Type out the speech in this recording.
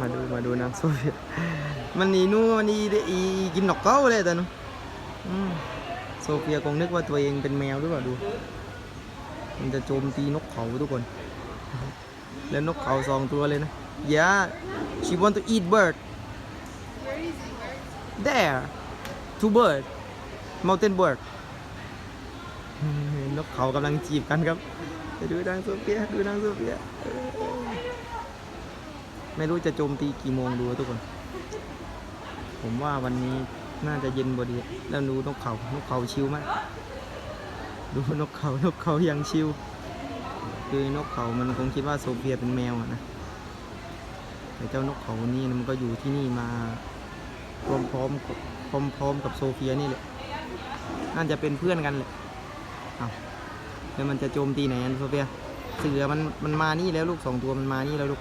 มาดูมาดูนางโซเฟียมันนี่นู่นมันนี่ได้อีกินนกเก้าเลยแต่นู้นอืมโซเฟียคงนึกว่าตัวเองเป็นแมวหรือเปล่าดู มันจะโจมตีนกเขาทุกคน แล้วนกเขาสองตัวเลยนะ yeah she want to eat bird there two bird mountain bird อืมนกเขากำลังจีบกันครับไปดูนางโซเฟีย ดูนางโซเฟียเออ ไม่รู้จะโจมตีกี่โมงดูทุกคน ผมว่าวันนี้น่าจะเย็นบอดีแล้วดูนกเขานกเขาชิวมากดูนกเขานกเขายังชิว คือนกเขามันคงคิดว่าโซเฟียเป็นแมวอะนะแต่เจ้านกเขานี่มันก็อยู่ที่นี่มาพร้อมๆกับพร้อมๆกับโซเฟียนี่แหละน่าจะเป็นเพื่อนกันแหละเอาแล้วมันจะโจมตีไหนอันโซเฟีย เสือมันมันมานี่แล้วลูกสองตัวมันมานี่แล้วลูก